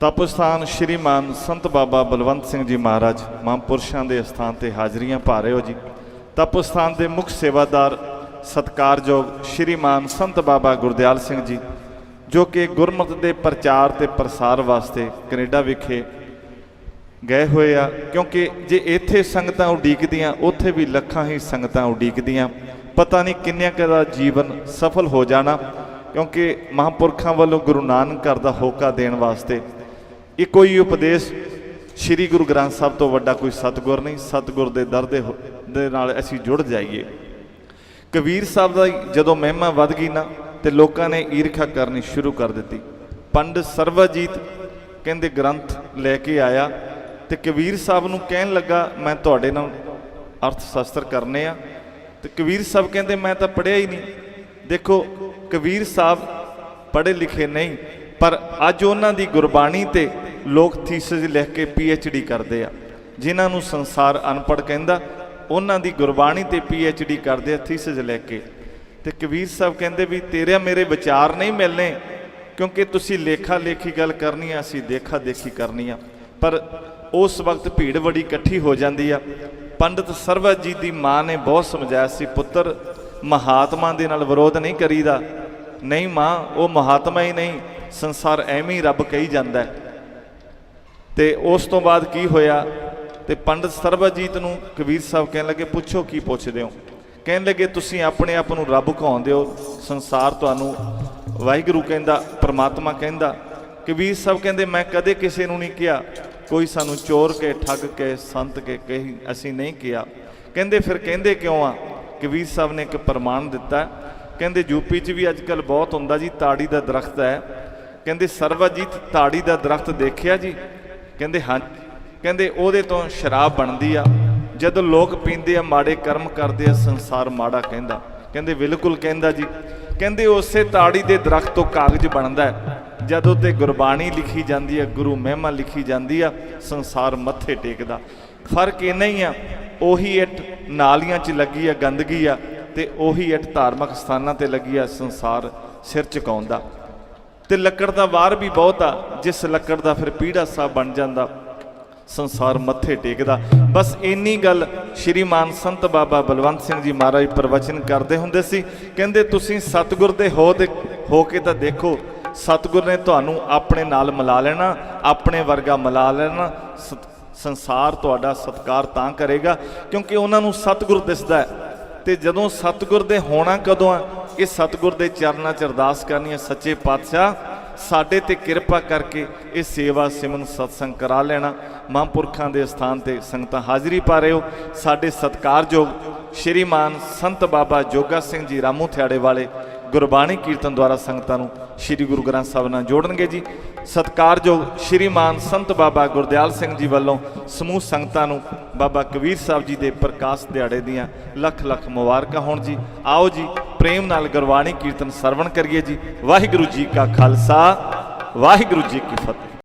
ਤਪਸਥਾਨ ਸ਼੍ਰੀਮਾਨ ਸੰਤ ਬਾਬਾ ਬਲਵੰਤ ਸਿੰਘ ਜੀ ਮਹਾਰਾਜ ਮਹਾਂਪੁਰਸ਼ਾਂ ਦੇ ਸਥਾਨ ਤੇ ਹਾਜ਼ਰੀਆਂ ਭਾ ਰਹੇ ਹੋ ਜੀ। ਤਪਸਥਾਨ ਦੇ ਮੁੱਖ ਸੇਵਾਦਾਰ ਸਤਕਾਰਯੋਗ ਸ਼੍ਰੀਮਾਨ ਸੰਤ ਬਾਬਾ ਗੁਰਦਿਆਲ ਸਿੰਘ ਜੀ, ਜੋ ਕਿ ਗੁਰਮਤਿ ਦੇ ਪ੍ਰਚਾਰ ਤੇ ਪ੍ਰਸਾਰ ਵਾਸਤੇ ਕੈਨੇਡਾ ਵਿਖੇ ਗਏ ਹੋਏ ਆ, ਕਿਉਂਕਿ ਜੇ ਇੱਥੇ ਸੰਗਤਾਂ ਉਡੀਕਦੀਆਂ, ਉੱਥੇ ਵੀ ਲੱਖਾਂ ਹੀ ਸੰਗਤਾਂ ਉਡੀਕਦੀਆਂ। ਪਤਾ ਨਹੀਂ ਕਿੰਨਿਆਂ ਕੁ ਦਾ ਜੀਵਨ ਸਫਲ ਹੋ ਜਾਣਾ, ਕਿਉਂਕਿ ਮਹਾਂਪੁਰਖਾਂ ਵੱਲੋਂ ਗੁਰੂ ਨਾਨਕ ਘਰ ਦਾ ਹੋਕਾ ਦੇਣ ਵਾਸਤੇ ਇਹ ਕੋਈ ਉਪਦੇਸ਼, ਸ੍ਰੀ ਗੁਰੂ ਗ੍ਰੰਥ ਸਾਹਿਬ ਤੋਂ ਵੱਡਾ ਕੋਈ ਸਤਿਗੁਰ ਨਹੀਂ, ਸਤਿਗੁਰ ਦੇ ਦਰ ਦੇ ਨਾਲ ਅਸੀਂ ਜੁੜ ਜਾਈਏ। ਕਬੀਰ ਸਾਹਿਬ ਦਾ ਜਦੋਂ ਮਹਿਮਾ ਵੱਧ ਗਈ ਨਾ, ਤੇ ਲੋਕਾਂ ਨੇ ਈਰਖਾ ਕਰਨੀ ਸ਼ੁਰੂ ਕਰ ਦਿੱਤੀ। ਪੰਡਤ ਸਰਵਜੀਤ ਕਹਿੰਦੇ ਗ੍ਰੰਥ ਲੈ ਕੇ ਆਇਆ, ਤੇ ਕਬੀਰ ਸਾਹਿਬ ਨੂੰ ਕਹਿਣ ਲੱਗਾ, ਮੈਂ ਤੁਹਾਡੇ ਨਾਲ ਅਰਥ ਸ਼ਾਸਤਰ ਕਰਨੇ ਆ। ਤੇ ਕਬੀਰ ਸਾਹਿਬ ਕਹਿੰਦੇ, ਮੈਂ ਤਾਂ ਪੜ੍ਹਿਆ ਹੀ ਨਹੀਂ। ਦੇਖੋ, ਕਬੀਰ ਸਾਹਿਬ ਪੜ੍ਹੇ ਲਿਖੇ ਨਹੀਂ, ਪਰ ਅੱਜ ਉਹਨਾਂ ਦੀ ਗੁਰਬਾਣੀ ਤੇ ਲੋਕ ਥੀਸਿਸ ਲਿਖ ਕੇ ਡੀ ਕਰਦੇ ਆ। ਜਿਨ੍ਹਾਂ ਨੂੰ ਸੰਸਾਰ ਅਨਪੜ੍ਹ ਕਹਿੰਦਾ, ਉਹਨਾਂ ਦੀ ਗੁਰਬਾਣੀ ਤੇ ਡੀ ਕਰਦੇ ਆ ਥੀਸਿਸ ਲੈ ਕੇ। ਤੇ ਕਬੀਰ ਸਾਹਿਬ ਕਹਿੰਦੇ ਵੀ, ਤੇਰੇ ਮੇਰੇ ਵਿਚਾਰ ਨਹੀਂ ਮਿਲਨੇ, ਕਿਉਂਕਿ ਤੁਸੀਂ ਲੇਖਾ ਲੇਖੀ ਗੱਲ ਕਰਨੀ ਆ, ਅਸੀਂ ਦੇਖਾ ਦੇਖੀ ਕਰਨੀ ਆ। ਪਰ ਉਸ ਵਕਤ ਭੀੜ ਬੜੀ ਇਕੱਠੀ ਹੋ ਜਾਂਦੀ ਆ। ਪੰਡਤ ਸਰਵਜ ਜੀ ਦੀ ਮਾਂ ਨੇ ਬਹੁਤ ਸਮਝਾਇਆ ਸੀ, ਪੁੱਤਰ, ਮਹਾਤਮਾ ਦੇ ਨਾਲ ਵਿਰੋਧ ਨਹੀਂ ਕਰੀਦਾ। ਨਹੀਂ ਮਾਂ, ਉਹ ਮਹਾਤਮਾ ਹੀ ਨਹੀਂ, ਸੰਸਾਰ ਐਵੇਂ ਹੀ ਰੱਬ ਕਹੀ ਜਾਂਦਾ ਹੈ। ਤੇ ਉਸ ਤੋਂ ਬਾਅਦ ਕੀ ਹੋਇਆ? ਤੇ ਪੰਡਤ ਸਰਬਜੀਤ ਨੂੰ ਕਬੀਰ ਸਾਹਿਬ ਕਹਿਣ ਲੱਗੇ, ਪੁੱਛੋ ਕੀ ਪੁੱਛਦੇ ਹੋ? ਕਹਿਣ ਲੱਗੇ, ਤੁਸੀਂ ਆਪਣੇ ਆਪ ਨੂੰ ਰੱਬ ਕਹਾਉਂਦੇ ਹੋ, ਸੰਸਾਰ ਤੁਹਾਨੂੰ ਵਾਹਿਗੁਰੂ ਕਹਿੰਦਾ, ਪ੍ਰਮਾਤਮਾ ਕਹਿੰਦਾ। ਕਬੀਰ ਸਾਹਿਬ ਕਹਿੰਦੇ, ਮੈਂ ਕਦੇ ਕਿਸੇ ਨੂੰ ਨਹੀਂ ਕਿਹਾ। ਕੋਈ ਸਾਨੂੰ ਚੋਰ ਕੇ, ਠੱਗ ਕੇ, ਸੰਤ ਕੇ, ਕਹੀ ਅਸੀਂ ਨਹੀਂ ਕਿਹਾ। ਕਹਿੰਦੇ, ਫਿਰ ਕਹਿੰਦੇ ਕਿਉਂ ਆ? ਕਬੀਰ ਸਾਹਿਬ ਨੇ ਇੱਕ ਪ੍ਰਮਾਣ ਦਿੱਤਾ। ਕਹਿੰਦੇ ਯੂਪੀ 'ਚ ਵੀ ਅੱਜਕੱਲ ਬਹੁਤ ਹੁੰਦਾ ਜੀ, ਤਾੜੀ ਦਾ ਦਰਖਤ ਹੈ। ਕਹਿੰਦੇ ਸਰਵਜੀਤ ਤਾੜੀ ਦਾ ਦਰਖਤ ਦੇਖਿਆ ਜੀ? ਕਹਿੰਦੇ ਹਾਂ, ਕਹਿੰਦੇ ਉਹਦੇ ਤੋਂ ਸ਼ਰਾਬ ਬਣਦੀ ਆ, ਜਦੋਂ ਲੋਕ ਪੀਂਦੇ ਆ, ਮਾੜੇ ਕਰਮ ਕਰਦੇ ਆ, ਸੰਸਾਰ ਮਾੜਾ ਕਹਿੰਦਾ। ਕਹਿੰਦੇ ਬਿਲਕੁਲ ਕਹਿੰਦਾ ਜੀ। ਕਹਿੰਦੇ ਉਸੇ ਤਾੜੀ ਦੇ ਦਰਖਤ ਤੋਂ ਕਾਗਜ਼ ਬਣਦਾ ਹੈ। ਜਦੋਂ ਤੇ ਗੁਰਬਾਣੀ ਲਿਖੀ ਜਾਂਦੀ ਹੈ ਗੁਰੂ ਮਹਿਮਾ ਲਿਖੀ ਜਾਂਦੀ ਆ, ਸੰਸਾਰ ਮੱਥੇ ਟੇਕਦਾ। ਫ਼ਰਕ ਇੰਨਾ ਹੀ ਆ, ਉਹੀ ਇੱਟ ਨਾਲੀਆਂ 'ਚ ਲੱਗੀ ਆ, ਗੰਦਗੀ ਆ, ਤੇ ਉਹੀ ਇੱਟ ਧਾਰਮਿਕ ਸਥਾਨਾਂ ਤੇ ਲੱਗੀ ਆ, ਸੰਸਾਰ ਸਿਰ ਝੁਕਾਉਂਦਾ। ਤੇ ਲੱਕੜ ਦਾ ਵਾਰ ਵੀ ਬਹੁਤ ਆ, ਜਿਸ ਲੱਕੜ ਦਾ ਫਿਰ ਪੀੜਾ ਸਾਹਿਬ ਬਣ ਜਾਂਦਾ, ਸੰਸਾਰ ਮੱਥੇ ਟੇਕਦਾ। ਬਸ ਇੰਨੀ ਗੱਲ ਸ਼੍ਰੀਮਾਨ ਸੰਤ ਬਾਬਾ ਬਲਵੰਤ ਸਿੰਘ ਜੀ ਮਹਾਰਾਜ ਪ੍ਰਵਚਨ ਕਰਦੇ ਹੁੰਦੇ ਸੀ, ਕਹਿੰਦੇ ਤੁਸੀਂ ਸਤਿਗੁਰ ਦੇ ਹੋ ਤੇ ਹੋ ਕੇ ਤਾਂ ਦੇਖੋ, ਸਤਿਗੁਰ ਨੇ ਤੁਹਾਨੂੰ ਆਪਣੇ ਨਾਲ ਮਿਲਾ ਲੈਣਾ, ਆਪਣੇ ਵਰਗਾ ਮਿਲਾ ਲੈਣਾ, ਸਤ- ਸੰਸਾਰ ਤੁਹਾਡਾ ਸਤਿਕਾਰ ਤਾਂ ਕਰੇਗਾ, ਕਿਉਂਕਿ ਉਹਨਾਂ ਨੂੰ ਸਤਿਗੁਰ ਦਿਸਦਾ ਹੈ। ਤੇ ਜਦੋਂ ਸਤਿਗੁਰ ਦੇ ਹੋਣਾ ਕਦੋਂ ਆ? ਇਹ ਸਤਿਗੁਰ ਦੇ ਚਰਨਾਂ 'ਚ ਅਰਦਾਸ ਕਰਨੀ ਹੈ ਸੱਚੇ ਪਾਤਸ਼ਾਹ, ਸਾਡੇ ਤੇ ਕਿਰਪਾ ਕਰਕੇ ਇਹ ਸੇਵਾ ਸਿਮਨ ਸਤਸੰਗ ਕਰਾ ਲੈਣਾ। ਮਹਾਂਪੁਰਖਾਂ ਦੇ ਸਥਾਨ ਤੇ ਸੰਗਤਾਂ ਹਾਜ਼ਰੀ ਪਾ ਰਹੇ ਹੋ। ਸਾਡੇ ਸਤਿਕਾਰਯੋਗ ਸ਼੍ਰੀਮਾਨ ਸੰਤ ਬਾਬਾ ਜੋਗਾ ਸਿੰਘ ਜੀ ਰਾਮੂ ਥਿਆੜੇ ਵਾਲੇ ਗੁਰਬਾਣੀ ਕੀਰਤਨ ਦੁਆਰਾ ਸੰਗਤਾਂ ਨੂੰ ਸ੍ਰੀ ਗੁਰੂ ਗ੍ਰੰਥ ਸਾਹਿਬ ਨਾਲ ਜੋੜਨਗੇ ਜੀ। ਸਤਿਕਾਰਯੋਗ ਸ਼੍ਰੀਮਾਨ ਸੰਤ ਬਾਬਾ ਗੁਰਦਿਆਲ ਸਿੰਘ ਜੀ ਵੱਲੋਂ ਸਮੂਹ ਸੰਗਤਾਂ ਨੂੰ ਬਾਬਾ ਕਬੀਰ ਸਾਹਿਬ ਜੀ ਦੇ ਪ੍ਰਕਾਸ਼ ਦਿਹਾੜੇ ਦੀਆਂ ਲੱਖ ਲੱਖ ਮੁਬਾਰਕਾਂ ਹੋਣ ਜੀ। ਆਓ ਜੀ, ਪ੍ਰੇਮ ਨਾਲ ਗੁਰਬਾਣੀ ਕੀਰਤਨ ਸਰਵਣ ਕਰੀਏ ਜੀ। ਵਾਹਿਗੁਰੂ ਜੀ ਕਾ ਖਾਲਸਾ, ਵਾਹਿਗੁਰੂ ਜੀ ਕੀ ਫਤਿਹ।